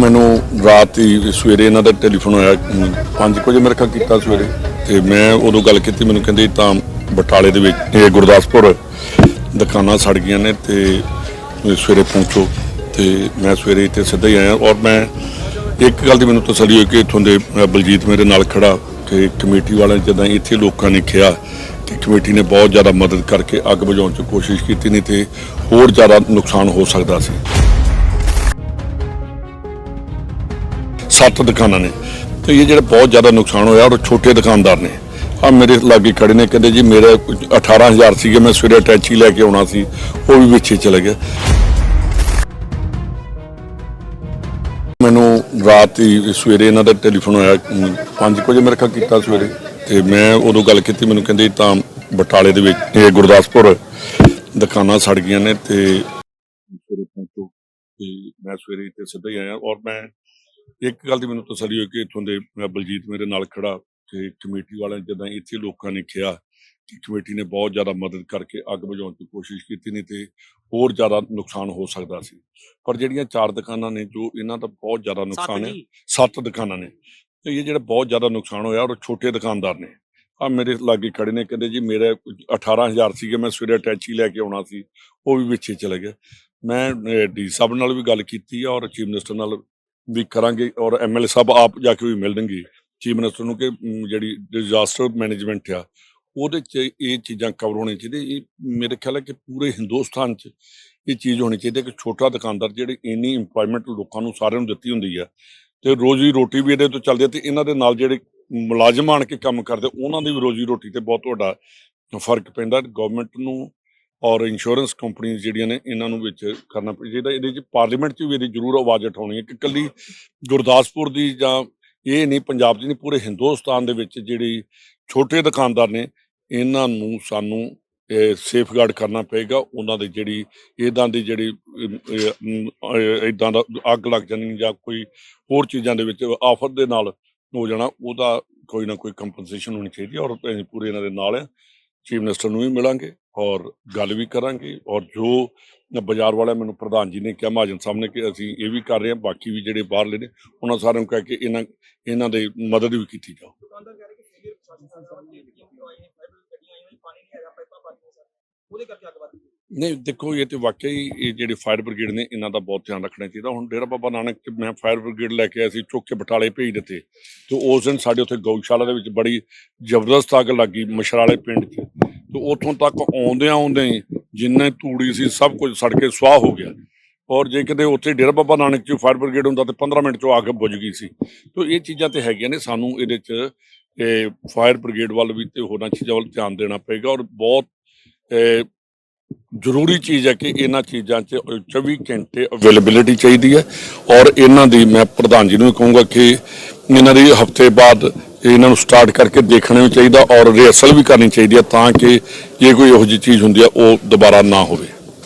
ਮੈਨੂੰ ਰਾਤ ਹੀ ਸਵੇਰੇ ਇਹਨਾਂ ਦਾ ਟੈਲੀਫੋਨ ਆਇਆ 5 ਵਜੇ ਮੇਰੇ ਖਿਆਲ ਕੀਤਾ ਸਵੇਰੇ। ਤੇ ਮੈਂ ਉਦੋਂ ਗੱਲ ਕੀਤੀ, ਮੈਨੂੰ ਕਹਿੰਦੇ ਤਾਂ ਬਟਾਲੇ ਦੇ ਵਿੱਚ, ਇਹ ਗੁਰਦਾਸਪੁਰ ਦੁਕਾਨਾਂ ਸੜ ਗਈਆਂ ਨੇ ਤੇ ਸਵੇਰੇ ਪਹੁੰਚੋ। ਤੇ ਮੈਂ ਸਵੇਰੇ ਇੱਥੇ ਸਿੱਧਾ ਹੀ ਆਇਆ ਔਰ ਮੈਂ ਇੱਕ ਗੱਲ ਦੀ ਮੈਨੂੰ ਤਸੱਲੀ ਹੋਈ ਕਿ ਇੱਥੋਂ ਦੇ ਬਲਜੀਤ ਮੇਰੇ ਨਾਲ ਖੜਾ ਤੇ ਕਮੇਟੀ ਵਾਲਿਆਂ ਨੇ ਜਦੋਂ ਇੱਥੇ ਲੋਕਾਂ ਨੇ ਕਿਹਾ ਤੇ ਕਮੇਟੀ ਨੇ ਬਹੁਤ ਜ਼ਿਆਦਾ ਮਦਦ ਕਰਕੇ ਅੱਗ ਬੁਝਾਉਣ 'ਚ ਕੋਸ਼ਿਸ਼ ਕੀਤੀ, ਨਹੀਂ ਤੇ ਹੋਰ ਜ਼ਿਆਦਾ ਨੁਕਸਾਨ ਹੋ ਸਕਦਾ ਸੀ। ਸੱਤ ਦੁਕਾਨਾਂ ਨੇ ਤੇ ਇਹ ਜਿਹੜਾ ਬਹੁਤ ਜ਼ਿਆਦਾ ਨੁਕਸਾਨ ਹੋਇਆ ਔਰ ਛੋਟੇ ਦੁਕਾਨਦਾਰ ਨੇ। ਆ ਮੇਰੇ ਲਾਗੇ ਖੜੇ ਨੇ, ਕਹਿੰਦੇ ਜੀ ਮੇਰਾ ਕੁਝ 18000 ਸੀਗੇ, ਮੈਂ ਸਵੇਰੇ ਅਟੈਚੀ ਲੈ ਕੇ ਆਉਣਾ ਸੀ, ਉਹ ਵੀ ਵਿੱਚੇ ਚਲੇ ਗਿਆ ਮੈਨੂੰ ਰਾਤ ਹੀ ਸਵੇਰੇ ਇਹਨਾਂ ਦਾ ਟੈਲੀਫੋਨ ਆਇਆ 5 ਵਜੇ ਮੇਰੇ ਖਾ ਕੀਤਾ ਸਵੇਰੇ, ਤੇ ਮੈਂ ਉਦੋਂ ਗੱਲ ਕੀਤੀ, ਮੈਨੂੰ ਕਹਿੰਦੇ ਤਾਂ ਬਟਾਲੇ ਦੇ ਵਿੱਚ, ਇਹ ਗੁਰਦਾਸਪੁਰ ਦੁਕਾਨਾਂ ਸੜ ਗਈਆਂ ਨੇ ਤੇ ਸਵੇਰੇ ਪਹੁੰਚੋ। ਤੇ ਮੈਂ ਸਵੇਰੇ ਇੱਥੇ ਸਿੱਧਾ ਹੀ ਆਇਆ ਔਰ ਮੈਂ ਇੱਕ ਗੱਲ ਦੀ ਮੈਨੂੰ ਤਸੱਲੀ ਹੋਈ ਕਿ ਇੱਥੋਂ ਦੇ ਬਲਜੀਤ ਮੇਰੇ ਨਾਲ ਖੜਾ ਤੇ ਕਮੇਟੀ ਵਾਲਿਆਂ ਜਦੋਂ ਇੱਥੇ ਲੋਕਾਂ ਨੇ ਕਿਹਾ ਕਿ ਕਮੇਟੀ ਨੇ ਬਹੁਤ ਜ਼ਿਆਦਾ ਮਦਦ ਕਰਕੇ ਅੱਗ ਬੁਝਾਉਣ ਦੀ ਕੋਸ਼ਿਸ਼ ਕੀਤੀ ਨਹੀਂ ਤੇ ਹੋਰ ਜ਼ਿਆਦਾ ਨੁਕਸਾਨ ਹੋ ਸਕਦਾ ਸੀ। ਪਰ ਜਿਹੜੀਆਂ ਚਾਰ ਦੁਕਾਨਾਂ ਨੇ ਜੋ ਇਹਨਾਂ ਦਾ ਬਹੁਤ ਜ਼ਿਆਦਾ ਨੁਕਸਾਨ ਹੈ ਸੱਤ ਦੁਕਾਨਾਂ ਨੇ। ਤੇ ਇਹ ਜਿਹੜਾ ਬਹੁਤ ਜ਼ਿਆਦਾ ਨੁਕਸਾਨ ਹੋਇਆ ਔਰ ਛੋਟੇ ਦੁਕਾਨਦਾਰ ਨੇ। ਆ ਮੇਰੇ ਲਾਗੇ ਖੜੇ ਨੇ ਕਹਿੰਦੇ ਜੀ ਮੇਰਾ ਕੁਝ 18000 ਸੀਗੇ ਮੈਂ ਸਵੇਰੇ ਅਟੈਚੀ ਲੈ ਕੇ ਆਉਣਾ ਸੀ ਉਹ ਵੀ ਵਿੱਚੇ ਚਲੇ ਗਿਆ ਮੈਂ ਡੀ ਸਾਹਿਬ ਨਾਲ ਵੀ ਗੱਲ ਕੀਤੀ ਆ ਔਰ ਚੀਫ ਮਿਨਿਸਟਰ ਨਾਲ ਵੀ ਕਰਾਂਗੇ ਔਰ ਐਮਐਲਏ ਸਾਹਿਬ ਆਪ ਜਾ ਕੇ ਵੀ ਮਿਲਣਗੇ ਚੀਫ ਮਿਨਿਸਟਰ ਨੂੰ ਕਿ ਜਿਹੜੀ ਡਿਜ਼ਾਸਟਰ ਮੈਨੇਜਮੈਂਟ ਆ, ਉਹਦੇ ਚ ਇਹ ਚੀਜ਼ਾਂ ਕਵਰ ਹੋਣੀਆਂ ਚਾਹੀਦੀਆਂ। ਇਹ ਮੇਰੇ ਖਿਆਲ ਹੈ ਕਿ ਪੂਰੇ ਹਿੰਦੁਸਤਾਨ ਚ ਇਹ ਚੀਜ਼ ਹੋਣੀ ਚਾਹੀਦੀ ਹੈ ਕਿ ਛੋਟਾ ਦੁਕਾਨਦਾਰ ਜਿਹੜੇ ਇੰਨੀ ਇੰਪਲੋਇਮੈਂਟ ਲੋਕਾਂ ਨੂੰ ਸਾਰਿਆਂ ਨੂੰ ਦਿੱਤੀ ਹੁੰਦੀ ਆ ਤੇ ਰੋਜ਼ੀ ਰੋਟੀ ਵੀ ਇਹਦੇ ਤੋਂ ਚੱਲਦੀ ਹੈ ਤੇ ਇਹਨਾਂ ਦੇ ਨਾਲ ਜਿਹੜੇ ਮੁਲਾਜ਼ਮ ਆਣ ਕੇ ਕੰਮ ਕਰਦੇ, ਉਹਨਾਂ ਦੀ ਵੀ ਰੋਜ਼ੀ ਰੋਟੀ ਤੇ ਬਹੁਤ ਵੱਡਾ ਫ਼ਰਕ ਪੈਂਦਾ। ਗਵਰਨਮੈਂਟ ਨੂੰ ਔਰ ਇੰਸ਼ੋਰੈਂਸ ਕੰਪਨੀਆਂ ਜਿਹੜੀਆਂ ਨੇ, ਇਹਨਾਂ ਨੂੰ ਵਿੱਚ ਕਰਨਾ ਚਾਹੀਦਾ ਇਹਦੇ ਚ ਪਾਰਲੀਮੈਂਟ 'ਚ ਵੀ ਇਹਦੀ ਜ਼ਰੂਰ ਆਵਾਜ਼ ਉਠਾਉਣੀ ਹੈ ਕਿ ਕੱਲੀ ਗੁਰਦਾਸਪੁਰ ਦੀ ਜਾਂ ਇਹ ਨਹੀਂ, ਪੰਜਾਬ ਦੀ ਨਹੀਂ, ਪੂਰੇ ਹਿੰਦੁਸਤਾਨ ਦੇ ਵਿੱਚ ਜਿਹੜੀ ਛੋਟੇ ਦੁਕਾਨਦਾਰ ਨੇ, ਇਹਨਾਂ ਨੂੰ ਸਾਨੂੰ ਸੇਫਗਾਰਡ ਕਰਨਾ ਪਏਗਾ। ਉਹਨਾਂ ਦੀ ਜਿਹੜੀ ਇਦਾਂ ਦੀ ਜਿਹੜੀ ਇਦਾਂ ਦਾ ਅੱਗ ਲੱਗ ਜਾਣੀ ਜਾਂ ਕੋਈ ਹੋਰ ਚੀਜ਼ਾਂ ਦੇ ਵਿੱਚ ਆਫਰ ਦੇ ਨਾਲ ਹੋ ਜਾਣਾ, ਉਹਦਾ ਕੋਈ ਨਾ ਕੋਈ ਕੰਪਨਸੇਸ਼ਨ ਹੋਣੀ ਚਾਹੀਦੀ ਹੈ ਔਰ ਅਸੀਂ ਪੂਰੇ ਇਹਨਾਂ ਦੇ ਨਾਲ ਹੈ। ਚੀਫ ਮਿਨਿਸਟਰ ਨੂੰ ਵੀ ਮਿਲਾਂਗੇ। ਔਰ ਗੱਲ ਵੀ ਕਰਾਂਗੇ ਔਰ ਜੋ ਬਾਜ਼ਾਰ ਵਾਲਾ ਮੈਨੂੰ ਪ੍ਰਧਾਨ ਜੀ ਨੇ ਕਿਹਾ, ਮਹਾਜਨ ਸਾਹਿਬ ਨੇ ਕਿ ਅਸੀਂ ਇਹ ਵੀ ਕਰ ਰਹੇ ਹਾਂ, ਬਾਕੀ ਵੀ ਜਿਹੜੇ ਬਾਹਰਲੇ ਨੇ, ਉਹਨਾਂ ਸਾਰਿਆਂ ਨੂੰ ਕਹਿ ਕੇ ਇਹਨਾਂ ਇਹਨਾਂ ਦੇ ਮਦਦ ਵੀ ਕੀਤੀ ਜਾਓ ਉਹਦੇ ਕਰਕੇ ਨਹੀਂ, ਦੇਖੋ, ਇਹ ਤੇ ਵਾਕਿਆ ਹੀ ਇਹ ਜਿਹੜੇ ਫਾਇਰ ਬ੍ਰਿਗੇਡ ਨੇ, ਇਹਨਾਂ ਦਾ ਬਹੁਤ ਧਿਆਨ ਰੱਖਣਾ ਚਾਹੀਦਾ। ਹੁਣ ਡੇਰਾ ਬਾਬਾ ਨਾਨਕ ਚ ਮੈਂ ਫਾਇਰ ਬ੍ਰਿਗੇਡ ਲੈ ਕੇ ਆਇਆ ਸੀ, ਚੁੱਕ ਕੇ ਬਟਾਲੇ ਭੇਜ ਦਿੱਤੇ। ਤੇ ਉਸ ਦਿਨ ਸਾਡੇ ਉੱਥੇ ਗਊਸ਼ਾਲਾ ਦੇ ਵਿੱਚ ਬੜੀ ਜ਼ਬਰਦਸਤ ਅੱਗ ਲੱਗੀ ਮਸ਼ਰਾਲੇ ਪਿੰਡ 'ਚ। ਤੇ ਉੱਥੋਂ ਤੱਕ ਆਉਂਦਿਆਂ ਆਉਂਦਿਆਂ ਹੀ ਜਿੰਨੇ ਤੂੜੀ ਸੀ, ਸਭ ਕੁਝ ਸੜ ਕੇ ਸੁਆਹ ਹੋ ਗਿਆ। ਔਰ ਜੇ ਕਿਤੇ ਉੱਥੇ ਡੇਰਾ ਬਾਬਾ ਨਾਨਕ ਚ ਫਾਇਰ ਬ੍ਰਿਗੇਡ ਹੁੰਦਾ ਤੇ 15 ਮਿੰਟ 'ਚੋਂ ਅੱਗ ਬੁਝ ਗਈ ਸੀ। ਤੋ ਇਹ ਚੀਜ਼ਾਂ ਤੇ ਹੈਗੀਆਂ ਨੇ, ਸਾਨੂੰ ਇਹਦੇ 'ਚ ਇਹ ਫਾਇਰ ਬ੍ਰਿਗੇਡ ਵੱਲ ਵੀ ਤੇ ਹੋਰਾਂ ਚੀਜ਼ਾਂ ਵੱਲ ਧਿਆਨ ਦੇਣਾ ਪਏਗਾ। ਔਰ ਬਹੁਤ ਜ਼ਰੂਰੀ ਚੀਜ਼ ਹੈ ਕਿ ਇਹਨਾਂ ਚੀਜ਼ਾਂ 'ਚ 24 ਘੰਟੇ ਅਵੇਲੇਬਿਲਿਟੀ ਚਾਹੀਦੀ ਹੈ ਔਰ ਇਹਨਾਂ ਦੀ ਮੈਂ ਪ੍ਰਧਾਨ ਜੀ ਨੂੰ ਵੀ ਕਹੂੰਗਾ ਕਿ ਇਹਨਾਂ ਦੀ ਹਫ਼ਤੇ ਬਾਅਦ ਇਹਨਾਂ ਨੂੰ ਸਟਾਰਟ ਕਰਕੇ ਦੇਖਣਾ ਵੀ ਚਾਹੀਦਾ ਔਰ ਰਿਹਰਸਲ ਵੀ ਕਰਨੀ ਚਾਹੀਦੀ ਹੈ ਤਾਂ ਕਿ ਜੇ ਕੋਈ ਇਹੋ ਜਿਹੀ ਚੀਜ਼ ਹੁੰਦੀ ਹੈ ਉਹ ਦੁਬਾਰਾ ਨਾ ਹੋਵੇ।